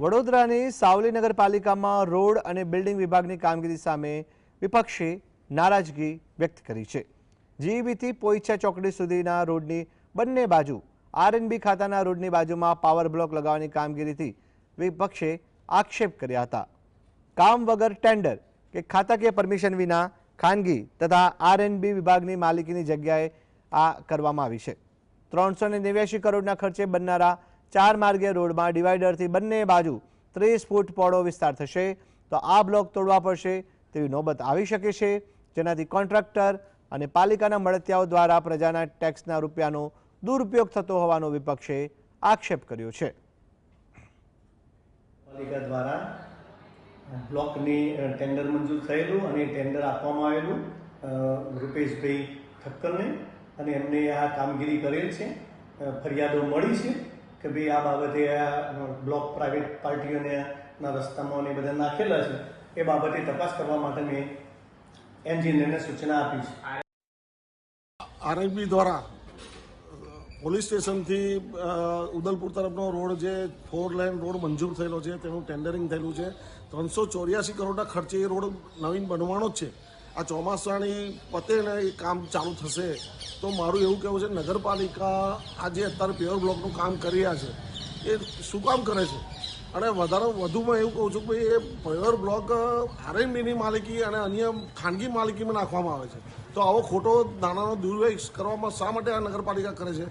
વડોદરાની સાવલી નગરપાલિકામાં રોડ અને બિલ્ડિંગ વિભાગની કામગીરી સામે વિપક્ષે નારાજગી વ્યક્ત કરી છે. જીઈબીથી પોઈચા ચોકડી સુધીના રોડની બંને બાજુ, આરએનબી ખાતાના રોડની બાજુમાં પાવર બ્લોક લગાવવાની કામગીરીથી વિપક્ષે આક્ષેપ કર્યા હતા. કામ વગર ટેન્ડર કે ખાતાકીય પરમિશન વિના ખાનગી તથા આરએનબી વિભાગની માલિકીની જગ્યાએ આ કરવામાં આવી છે. ત્રણસો કરોડના ખર્ચે બનનારા ચાર માર્ગીય રોડમાં ડિવાઈડરથી બંને બાજુ ત્રીસ ફૂટ પહોળો વિસ્તાર થશે. તો આ બ્લોક તોડવા પડશે તેવી નોબત આવી શકે છે. જેનાથી કોન્ટ્રાક્ટર અને પાલિકાના મળતિયાઓ દ્વારા પ્રજાના ટેક્સના રૂપિયાનો દુરુપયોગ થતો હોવાનો વિપક્ષે આક્ષેપ કર્યો છે. પાલિકા દ્વારા બ્લોકની ટેન્ડર મંજૂર થયેલું અને ટેન્ડર આપવામાં આવેલું. રૂપેશભાઈ ઠક્કરને અને એમને આ કામગીરી કરેલ છે. ફરિયાદો મળી છે. કે ભાઈ આ બાબતે બ્લોક પ્રાઇવેટ પાર્ટીઓને ના રસ્તામાં ને બધા નાખેલા છે, એ બાબતે તપાસ કરવા માટે મેં એન્જિનિયરને સૂચના આપી છે. આરએનબી દ્વારા પોલીસ સ્ટેશનથી ઉદલપુર તરફનો રોડ જે ફોર લેન રોડ મંજૂર થયેલો છે, તેનું ટેન્ડરિંગ થયેલું છે. ત્રણસો ચોર્યાસી કરોડના ખર્ચે એ રોડ નવીન બનવાનો જ છે. આ ચોમાસાની પતે ને એ કામ ચાલુ થશે, તો મારું એવું કહેવું છે, નગરપાલિકા આ જે અત્યારે પ્યોર બ્લોકનું કામ કરી રહ્યા છે. એ શું કામ કરે છે? અને વધારે વધુમાં એવું કહું છું કે એ પ્યોર બ્લોક આરએનબીની માલિકી અને અન્ય ખાનગી માલિકીમાં નાખવામાં આવે છે. તો આવો ખોટો દાણાનો દુર્વ્યય કરવામાં શા માટે આ નગરપાલિકા કરે છે?